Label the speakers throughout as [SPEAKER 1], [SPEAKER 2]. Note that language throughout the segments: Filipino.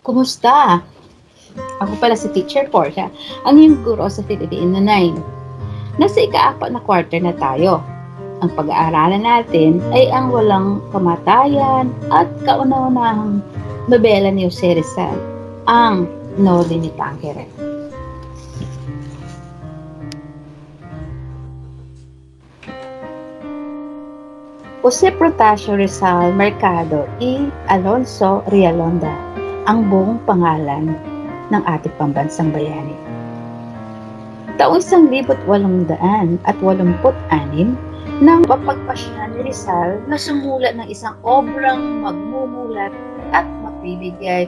[SPEAKER 1] Kumusta? Ako pala si Teacher Portia, ang iyong guro sa Philippine na 9. Nasa ika-apat na quarter na tayo. Ang pag-aaralan natin ay ang walang kamatayan at kauna-unahang nobela ni Jose Rizal, ang Noli ni Tangere. Jose Protasio Rizal Mercado y Alonso Rialonda ang buong pangalan ng ating pambansang bayani. Taong 1886 nang mapagpasya ni Rizal na sumulat ng isang obrang magmumulat at magbibigay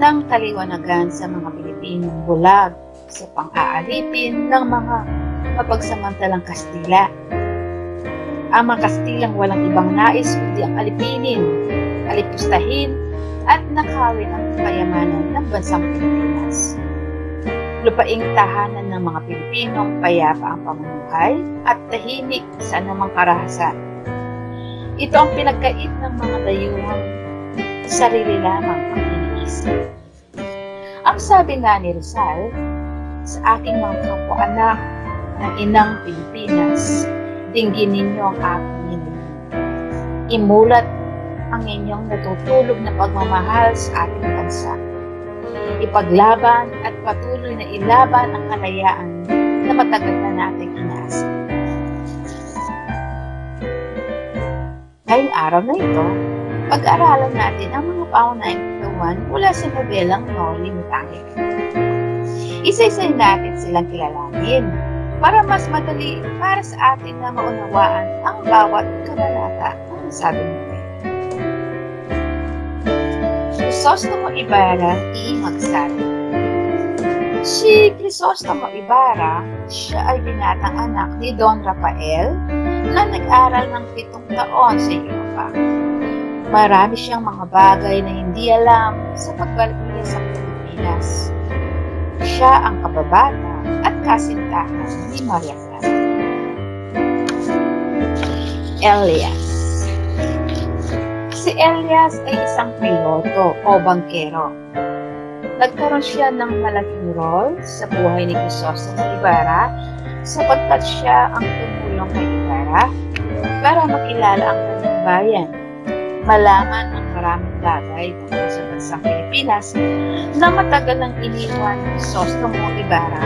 [SPEAKER 1] ng kaliwanagan sa mga Pilipinong bulag sa pang-aalipin ng mga mapagsamantalang Kastila. Ang mga Kastilang walang ibang nais kundi ang alipinin, alipustahin, at nakawin ang kayamanan ng bansang Pilipinas. Lupaing tahanan ng mga Pilipinong payapa ang pamumuhay at tahimik sa anumang karahasan. Ito ang pinagkait ng mga dayuhang sarili lamang ang iniisip. Ang sabi nga ni Rizal, sa aking mga kapwa-anak ng inang Pilipinas, dinggin ninyo ang aking hiningi. Imulat ang inyong natutulog na pagmamahal sa ating bansa. Ipaglaban at patuloy na ilaban ang kalayaan na matagal na nating inaasa. Ngayong araw na ito, pag-aralan natin ang mga paunahing katawan mula sa nobelang Noli ni Tangere. Isa-isayin natin silang kilalanin para mas madali para sa atin na maunawaan ang bawat kabanata ng nasabi nito. Crisostomo Ibarra Magsabi Si Crisostomo Ibarra, siya ay binatang anak ni Don Rafael na nag-aral ng pitong taon sa Europa. Marami siyang mga bagay na hindi alam sa pagbalik niya sa Pilipinas. Siya ang kababata at kasintahan ni Maria Clara. Elias Elias ay isang piloto o bangkero. Nagkaroon siya ng malaking role sa buhay ni Crisostomo Ibarra sapagkat siya ang tumulong kay Ibarra para makilala ang kanyang bayan, malaman ang maraming bagay tungkol sa bansang Pilipinas na matagal nang iniwan ni Crisostomo Ibarra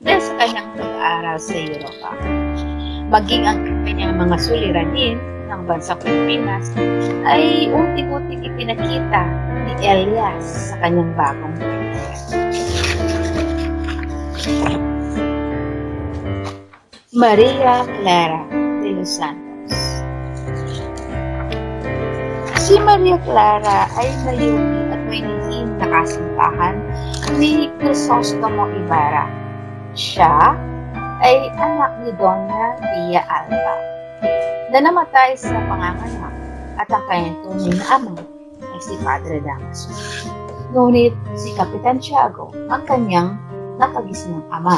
[SPEAKER 1] dahil sa kanyang pag-aaral sa Europa. Maging ang kanyang mga suliranin ng bansang Pilipinas ay unti-unting ipinakita ni Elias sa kanyang bagong kaibigan. Maria Clara de los Santos Si Maria Clara ay mayumi at may nihing nakasintahan ni Crisostomo Ibarra. Siya ay anak ni Donna Villa Alba na namatay sa panganganak at ang kanyang tunay na ama ay si Padre Damaso. Ngunit si Kapitan Tiago ang kanyang nakagisnang ama.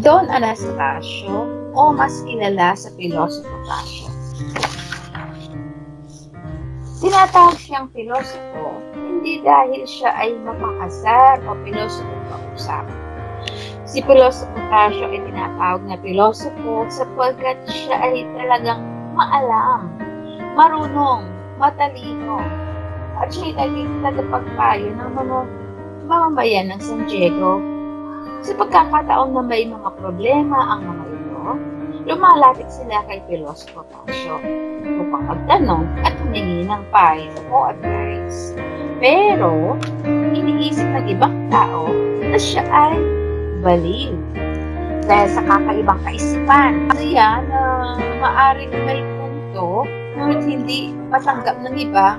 [SPEAKER 1] Don Anastasio o mas kilala sa Pilosopo Tasio. Tinatawag siyang pilosopo hindi dahil siya ay mapakasar o pilosopo kausap Si Pilosopo Tasio ay tinatawag na pilosopo sapagkat siya ay talagang maalam, marunong, matalino, at siya ay naging tagapagpayo ng mga mamamayan ng San Diego. Sa pagkakataon na may mga problema ang mga ito, lumalapit sila kay Pilosopo Tasio upang magtanong at humingi ng payo o advice. Pero, iniisip ng ibang tao na siya ay baliw. Dahil sa kakaibang kaisipan. Ano yan na maaring may punto ngunit hindi matanggap ng iba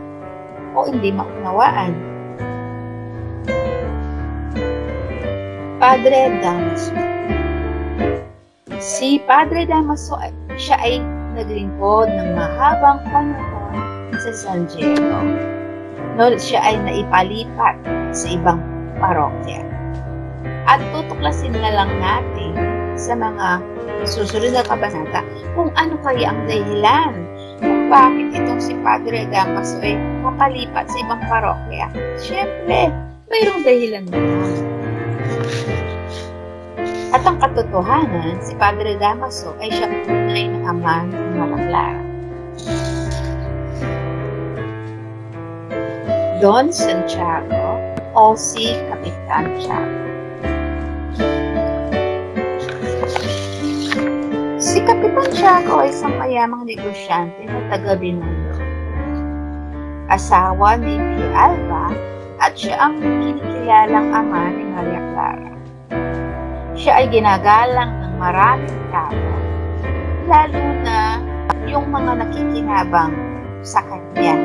[SPEAKER 1] o hindi maunawaan. Padre Damaso Si Padre Damaso, siya ay naglingkod ng mahabang panahon sa San Diego. Ngunit siya ay naipalipat sa ibang parokya at tutuklasin na lang natin sa mga susunod na kabanata kung ano kaya ang dahilan kung bakit itong si Padre Damaso ay napalipat sa ibang parokya? Siyempre, mayroong dahilan naman. At ang katotohanan, si Padre Damaso ay siya tunay na ama ng Malaklara. Don Santiago o si Kapitan Tiago. Tiago ay isang mayamang negosyante na taga Binondo. Asawa ni P. Alba at siya ang kinikilalang ama ni Maria Clara. Siya ay ginagalang ng maraming tao, lalo na yung mga nakikinabang sa kanya,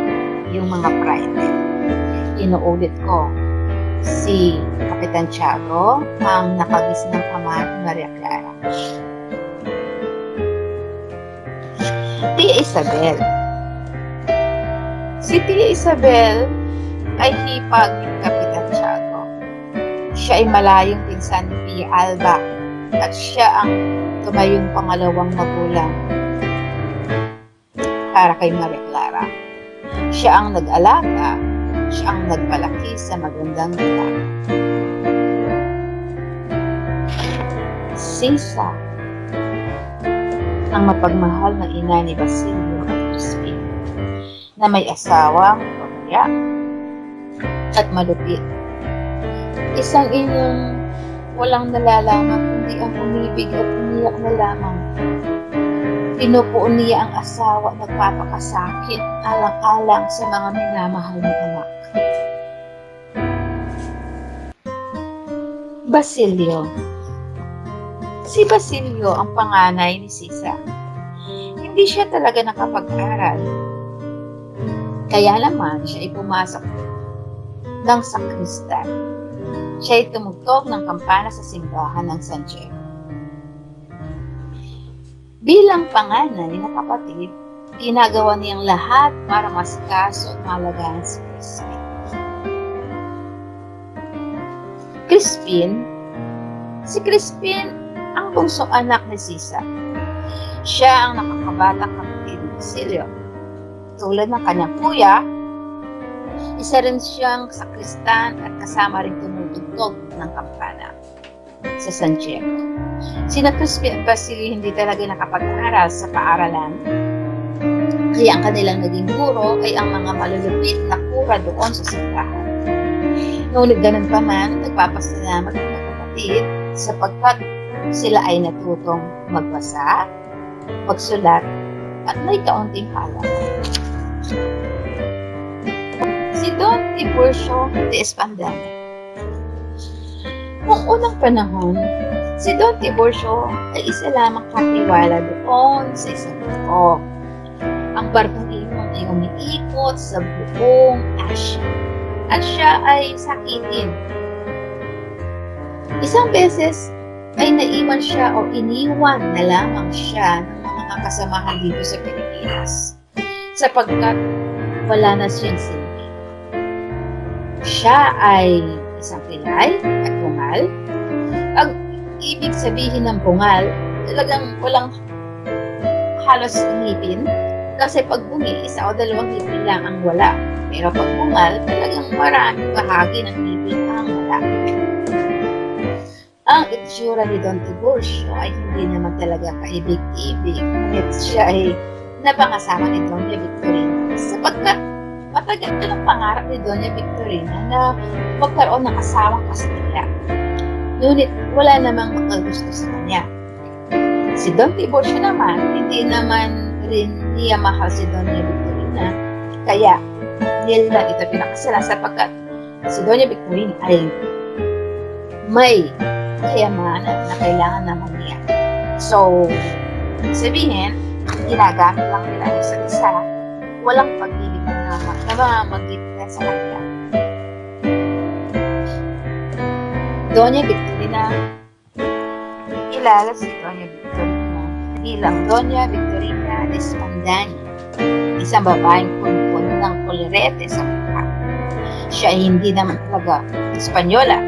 [SPEAKER 1] yung mga private. Inuulit ko, si Kapitan Tiago ang nakagis ng ama ni Maria Clara. Tia Isabel. Si Tia Isabel ay hipag ni Kapitan Tiago. Siya ay malayong pinsan ni Pia Alba at siya ang tumayong pangalawang magulang para kay Maria Clara. Siya ang nag-alaga, siya ang nagpalaki sa magandang lalaki. Sisa ang mapagmahal na ina ni Basilio at Crispin na may asawang pamilya at malupit. Isang inyong walang nalalaman kundi ang umibig at umiyak na lamang. Pinupuo niya ang asawa at nagpapakasakit alang-alang sa mga minamahal na anak. Basilio Si Basilio ang panganay ni Sisa. Hindi siya talaga nakapag-aral. Kaya naman siya ay pumasok ng sakristan. Siya ay tumugtog ng kampana sa simbahan ng San Diego. Bilang panganay na kapatid, ginagawa niyang lahat para masikaso at malagaan si Crispin. Crispin, si Crispin ang bungsong anak ni Sisa. Siya ang nakakabatang kapatid ni Basilio. Tulad ng kanyang kuya, isa rin siyang sakristan at kasama rin tumutugtog ng kampana sa San Diego. Sina Crispin at Basilio hindi talaga nakapag-aral sa paaralan. Kaya ang kanilang naging guro ay ang mga malulupit na kura doon sa simbahan. Ngunit ganun pa man, nagpapasalamat ng magkapatid sapagkat sila ay natutong magbasa, magsulat, at may kaunting alam. Si Don Tiburcio de Espandana Noong unang panahon, si Don Tiburcio ay isa lamang katiwala doon sa isang barko. Ang barkong iyon ay umiikot sa buong Asia at siya ay sakitin. Isang beses ay naiwan siya o iniwan na lamang siya ng mga kasamahan dito sa Pilipinas sapagkat wala na siyang silbi. Siya ay isang pilay at bungal. Ang ibig sabihin ng bungal, talagang walang halos ngipin kasi pag bungi, isa o dalawang ngipin lang ang wala. Pero pag bungal, talagang maraming bahagi ng ngipin ang wala. Ang itsura ni Don Tiburcio ay hindi naman talaga kaibig-ibig, ngunit siya ay napangasama ni Doña Victorina sapagkat matagal ang pangarap ni Doña Victorina na magkaroon ng asawang Kastila. Ngunit wala namang makagusto sa kanya. Si Don Tiburcio naman, hindi naman rin niya mahal si Doña Victorina. Kaya, nila ito pinakasalan sapagkat si Doña Victorina ay may kayamanan na kailangan naman niya. So, sabihin, ginagamit lang nila ang isa't isa, walang pag-ibig na mamamagit na sa kanila. Doña Victorina, kilala si Doña Victorina bilang Doña Victorina de Spandani, isang babaeng punpun ng kolorete sa mukha. Siya ay hindi naman talaga Espanyola.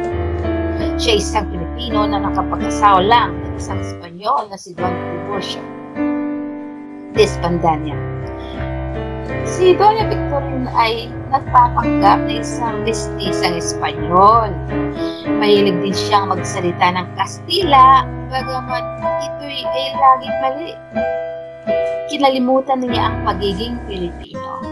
[SPEAKER 1] Siya ay isang Pilipino na nakapag-asawa lang ng isang Espanyol na si Don Tiburcio de Espandania. Si Doña Victorina ay nagpapanggap na isang mistisang Espanyol. Mahilig din siyang magsalita ng Kastila, bagamat ito'y ay laging mali. Kinalimutan niya ang pagiging Pilipino.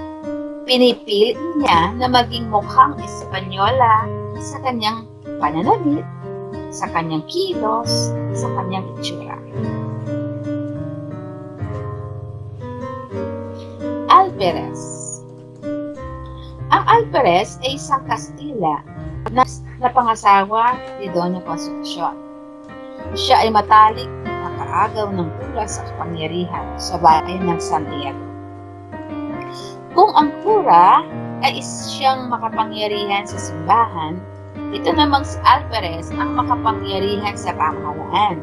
[SPEAKER 1] Pinipilit niya na maging mukhang Espanyola sa kanyang pananamit, sa kanyang kilos, sa kanyang itsura. Alperes Ang Alperes ay isang Kastila na napangasawa ni Doña Concepcion. Siya ay matalik na kaagaw ng kura sa kapangyarihan sa bayan ng San Diego. Kung ang kura ay siyang makapangyarihan sa simbahan, ito namang si Alvarez ang makapangyarihan sa pamahalaan.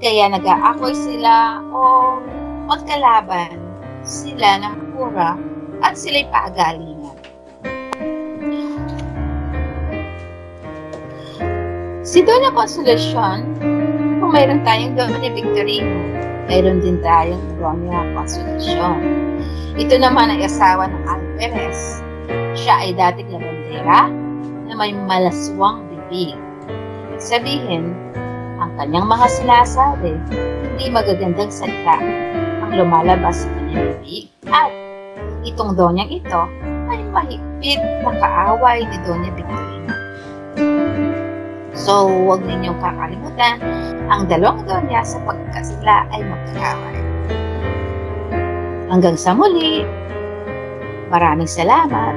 [SPEAKER 1] Kaya nag-aakoy sila o magkalaban sila ng kura at sila'y paagalingan. Si Dona Consolacion, kung mayroon tayong Dona Victorino, mayroon din tayong Dona Consolacion. Ito naman ay asawa ng Alvarez. Siya ay dating labandera may malaswang bibig. Ibig sabihin, ang kanyang mga sinasabi, hindi magagandang salita ang lumalabas sa kanyang bibig. At itong donyang ito ay mahigpit na kaaway ni Doña Victorina. So, huwag ninyong kakalimutan, ang dalawang donya sa pagkasila ay magkaaway. Hanggang sa muli, maraming salamat